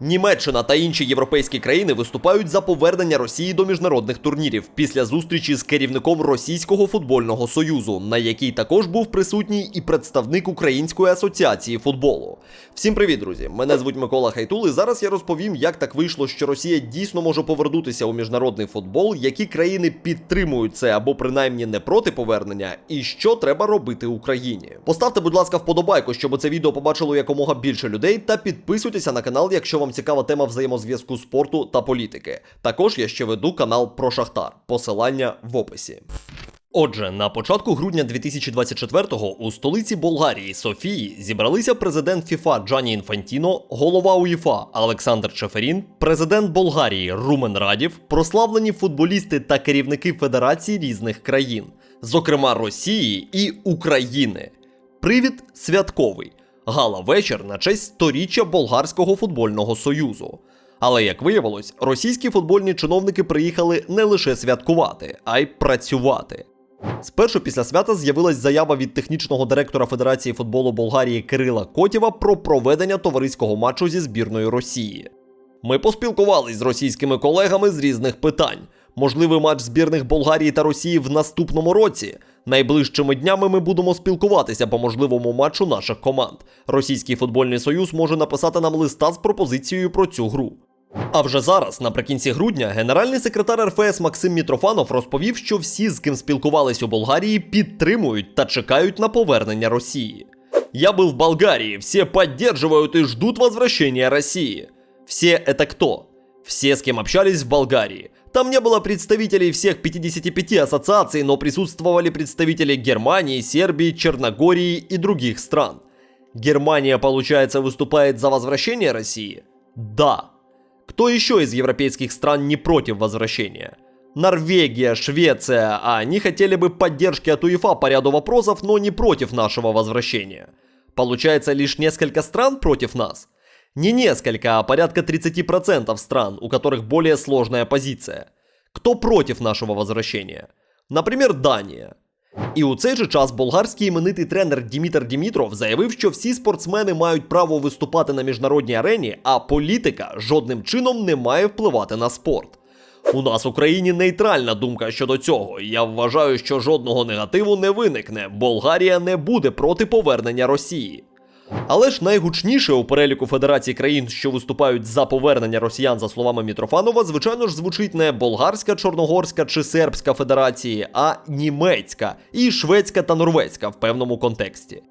Німеччина та інші європейські країни виступають за повернення Росії до міжнародних турнірів після зустрічі з керівником Російського футбольного союзу, на якій також був присутній і представник Української асоціації футболу. Всім привіт, друзі! Мене звуть Микола Хайтул, і зараз я розповім, як так вийшло, що Росія дійсно може повернутися у міжнародний футбол, які країни підтримують це або принаймні не проти повернення, і що треба робити Україні. Поставте, будь ласка, вподобайку, щоб це відео побачило якомога більше людей, та підписуйтеся на канал, якщо вам цікава тема взаємозв'язку спорту та політики. Також я ще веду канал про Шахтар. Посилання в описі. Отже, на початку грудня 2024-го у столиці Болгарії Софії зібралися президент ФІФА Джані Інфантіно, голова УЄФА Олександр Чеферін, президент Болгарії Румен Радів, прославлені футболісти та керівники федерацій різних країн, зокрема Росії і України. Привід святковий. Гала вечір на честь сторіччя Болгарського футбольного союзу. Але як виявилось, російські футбольні чиновники приїхали не лише святкувати, а й працювати. Спершу після свята з'явилась заява від технічного директора Федерації футболу Болгарії Кирила Котєва про проведення товариського матчу зі збірною Росії. Ми поспілкувались з російськими колегами з різних питань. Можливий матч збірних Болгарії та Росії в наступному році. Найближчими днями ми будемо спілкуватися по можливому матчу наших команд. Російський футбольний союз може написати нам листа з пропозицією про цю гру. А вже зараз, наприкінці грудня, генеральний секретар РФС Максим Мітрофанов розповів, що всі, з ким спілкувались у Болгарії, підтримують та чекають на повернення Росії. Я был в Болгарии, все поддерживают и ждут возвращения России. Все это кто? Все, с кем общались в Болгарии. Там не было представителей всех 55 ассоциаций, но присутствовали представители Германии, Сербии, Черногории и других стран. Германия, получается, выступает за возвращение России? Да. Кто еще из европейских стран не против возвращения? Норвегия, Швеция, а они хотели бы поддержки от УЕФА по ряду вопросов, но не против нашего возвращения. Получается лишь несколько стран против нас? Не несколько, а порядка 30% стран, у которых более сложная позиция. Кто против нашего возвращения? Например, Дания. І у цей же час болгарський іменитий тренер Дімітр Дімітров заявив, що всі спортсмени мають право виступати на міжнародній арені, а політика жодним чином не має впливати на спорт. У нас в Україні нейтральна думка щодо цього. Я вважаю, що жодного негативу не виникне. Болгарія не буде проти повернення Росії. Але ж найгучніше у переліку федерацій країн, що виступають за повернення росіян, за словами Мітрофанова, звичайно ж звучить не болгарська, чорногорська чи сербська федерації, а німецька і шведська та норвезька в певному контексті.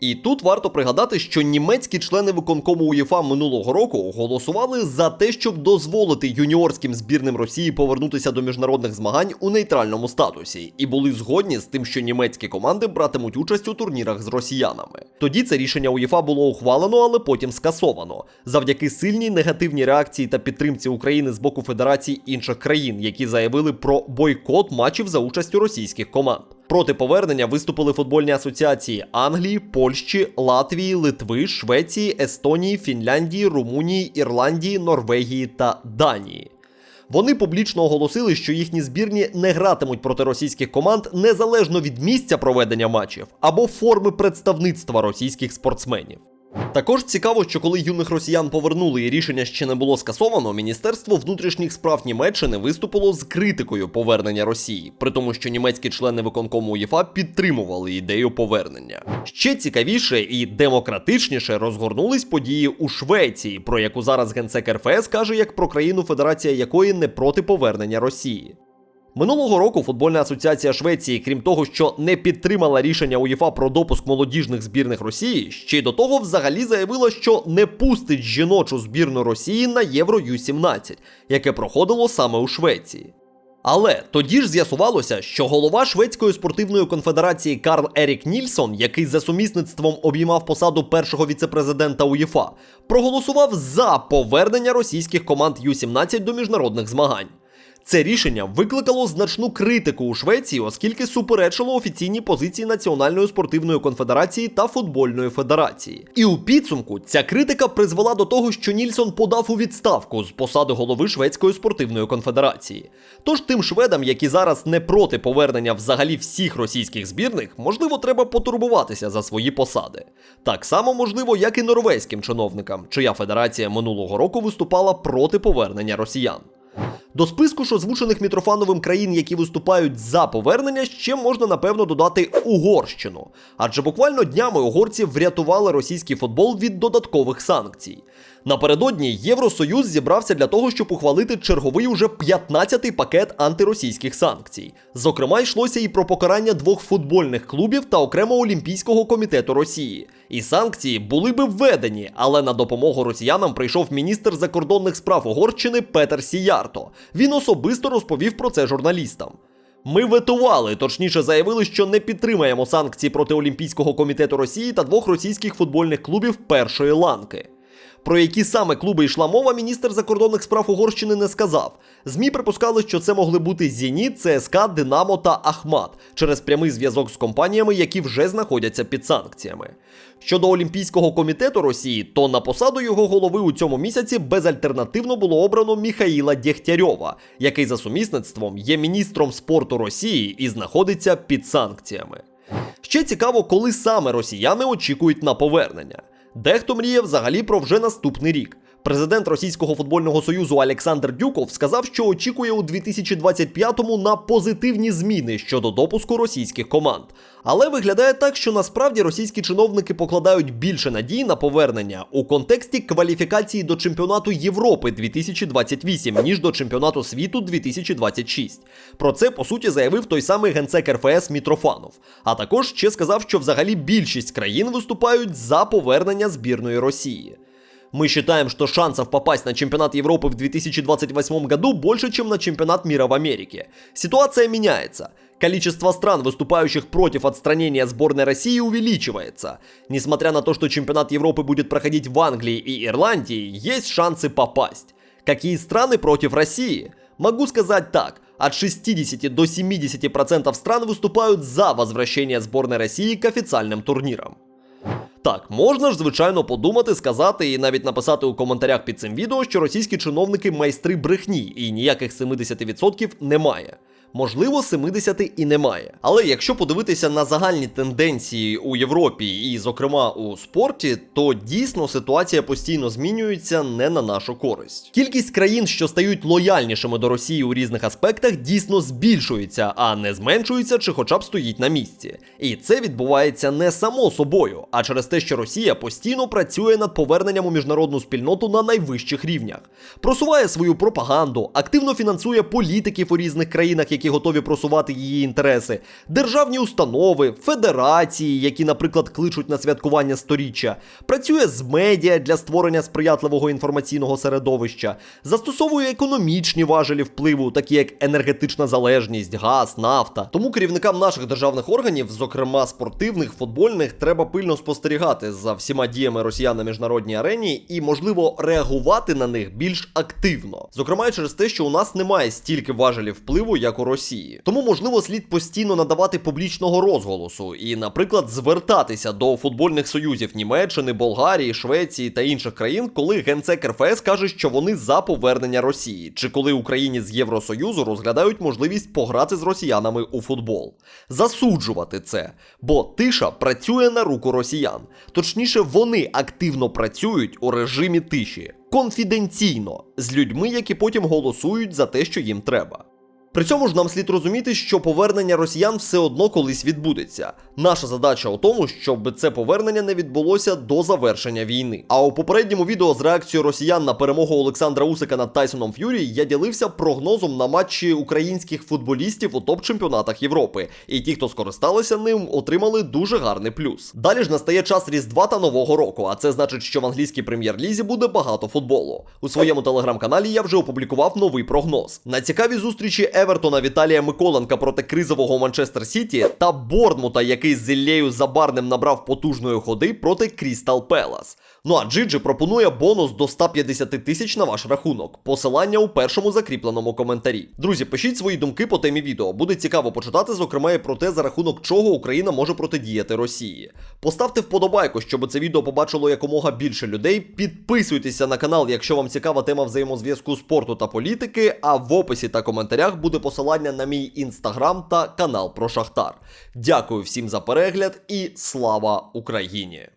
І тут варто пригадати, що німецькі члени виконкому УЄФА минулого року голосували за те, щоб дозволити юніорським збірним Росії повернутися до міжнародних змагань у нейтральному статусі, і були згодні з тим, що німецькі команди братимуть участь у турнірах з росіянами. Тоді це рішення УЄФА було ухвалено, але потім скасовано, завдяки сильній негативній реакції та підтримці України з боку Федерацій інших країн, які заявили про бойкот матчів за участю російських команд. Проти повернення виступили футбольні асоціації Англії, Польщі, Латвії, Литви, Швеції, Естонії, Фінляндії, Румунії, Ірландії, Норвегії та Данії. Вони публічно оголосили, що їхні збірні не гратимуть проти російських команд незалежно від місця проведення матчів або форми представництва російських спортсменів. Також цікаво, що коли юних росіян повернули і рішення ще не було скасовано, Міністерство внутрішніх справ Німеччини виступило з критикою повернення Росії, при тому, що німецькі члени виконкому УЄФА підтримували ідею повернення. Ще цікавіше і демократичніше розгорнулись події у Швеції, про яку зараз генсек РФС каже як про країну, федерація якої не проти повернення Росії. Минулого року футбольна асоціація Швеції, крім того, що не підтримала рішення УЄФА про допуск молодіжних збірних Росії, ще й до того взагалі заявила, що не пустить жіночу збірну Росії на Євро Ю-17, яке проходило саме у Швеції. Але тоді ж з'ясувалося, що голова Шведської спортивної конфедерації Карл Ерік Нільсон, який за сумісництвом обіймав посаду першого віцепрезидента УЄФА, проголосував за повернення російських команд Ю-17 до міжнародних змагань. Це рішення викликало значну критику у Швеції, оскільки суперечило офіційній позиції Національної спортивної конфедерації та футбольної федерації. І у підсумку ця критика призвела до того, що Нільсон подав у відставку з посади голови Шведської спортивної конфедерації. Тож тим шведам, які зараз не проти повернення взагалі всіх російських збірних, можливо, треба потурбуватися за свої посади. Так само можливо, як і норвезьким чиновникам, чия федерація минулого року виступала проти повернення росіян. До списку ж озвучених Мітрофановим країн, які виступають за повернення, ще можна напевно додати Угорщину. Адже буквально днями угорці врятували російський футбол від додаткових санкцій. Напередодні Євросоюз зібрався для того, щоб ухвалити черговий уже 15-й пакет антиросійських санкцій. Зокрема, йшлося і про покарання двох футбольних клубів та окремо Олімпійського комітету Росії. І санкції були би введені, але на допомогу росіянам прийшов міністр закордонних справ Угорщини Петер Сіярто. Він особисто розповів про це журналістам. Ми ветували, точніше заявили, що не підтримаємо санкції проти Олімпійського комітету Росії та двох російських футбольних клубів першої ланки. Про які саме клуби йшла мова, міністр закордонних справ Угорщини не сказав. ЗМІ припускали, що це могли бути Зеніт, ЦСКА, Динамо та Ахмат через прямий зв'язок з компаніями, які вже знаходяться під санкціями. Щодо Олімпійського комітету Росії, то на посаду його голови у цьому місяці безальтернативно було обрано Міхаїла Дєхтярьова, який за сумісництвом є міністром спорту Росії і знаходиться під санкціями. Ще цікаво, коли саме росіяни очікують на повернення. Дехто мріє взагалі про вже наступний рік. Президент Російського футбольного союзу Олександр Дюков сказав, що очікує у 2025-му на позитивні зміни щодо допуску російських команд. Але виглядає так, що насправді російські чиновники покладають більше надій на повернення у контексті кваліфікації до чемпіонату Європи 2028, ніж до чемпіонату світу 2026. Про це по суті заявив той самий генсек РФС Мітрофанов. А також ще сказав, що взагалі більшість країн виступають за повернення збірної Росії. Мы считаем, что шансов попасть на чемпионат Европы в 2028 году больше, чем на чемпионат мира в Америке. Ситуация меняется. Количество стран, выступающих против отстранения сборной России, увеличивается. Несмотря на то, что чемпионат Европы будет проходить в Англии и Ирландии, есть шансы попасть. Какие страны против России? Могу сказать так. От 60 до 70% стран выступают за возвращение сборной России к официальным турнирам. Так, можна ж, звичайно, подумати, сказати і навіть написати у коментарях під цим відео, що російські чиновники майстри брехні і ніяких 70% немає. Можливо, 70 і немає. Але якщо подивитися на загальні тенденції у Європі і, зокрема, у спорті, то дійсно ситуація постійно змінюється не на нашу користь. Кількість країн, що стають лояльнішими до Росії у різних аспектах, дійсно збільшується, а не зменшується чи хоча б стоїть на місці. І це відбувається не само собою, а через те, що Росія постійно працює над поверненням у міжнародну спільноту на найвищих рівнях, просуває свою пропаганду, активно фінансує політиків у різних країнах, готові просувати її інтереси, державні установи, федерації, які, наприклад, кличуть на святкування сторіччя, працює з медіа для створення сприятливого інформаційного середовища, застосовує економічні важелі впливу, такі як енергетична залежність, газ, нафта. Тому керівникам наших державних органів, зокрема спортивних, футбольних, треба пильно спостерігати за всіма діями росіян на міжнародній арені і, можливо, реагувати на них більш активно. Зокрема, через те, що у нас немає стільки важелів впливу, як у Росії. Тому, можливо, слід постійно надавати публічного розголосу і, наприклад, звертатися до футбольних союзів Німеччини, Болгарії, Швеції та інших країн, коли генсек РФС каже, що вони за повернення Росії, чи коли Україні з Євросоюзу розглядають можливість пограти з росіянами у футбол, засуджувати це, бо тиша працює на руку росіян. Точніше, вони активно працюють у режимі тиші, конфіденційно з людьми, які потім голосують за те, що їм треба. При цьому ж нам слід розуміти, що повернення росіян все одно колись відбудеться. Наша задача у тому, щоб це повернення не відбулося до завершення війни. А у попередньому відео з реакцією росіян на перемогу Олександра Усика над Тайсоном Ф'юрі я ділився прогнозом на матчі українських футболістів у топ-чемпіонатах Європи. І ті, хто скористалися ним, отримали дуже гарний плюс. Далі ж настає час Різдва та Нового року, а це значить, що в англійській прем'єр-лізі буде багато футболу. У своєму телеграм-каналі я вже опублікував новий прогноз. На цікаві зустрічі Евертона Віталія Миколенка проти кризового Манчестер Сіті та Борнмута, який з Іллею Забарним набрав потужної ходи проти Крістал Пелас. Ну а Джиджи пропонує бонус до 150 тисяч на ваш рахунок. Посилання у першому закріпленому коментарі. Друзі, пишіть свої думки по темі відео. Буде цікаво почитати, зокрема, і про те, за рахунок чого Україна може протидіяти Росії. Поставте вподобайку, щоб це відео побачило якомога більше людей. Підписуйтеся на канал, якщо вам цікава тема взаємозв'язку спорту та політики. А в описі та коментарях буде посилання на мій інстаграм та канал про Шахтар. Дякую всім за перегляд і слава Україні!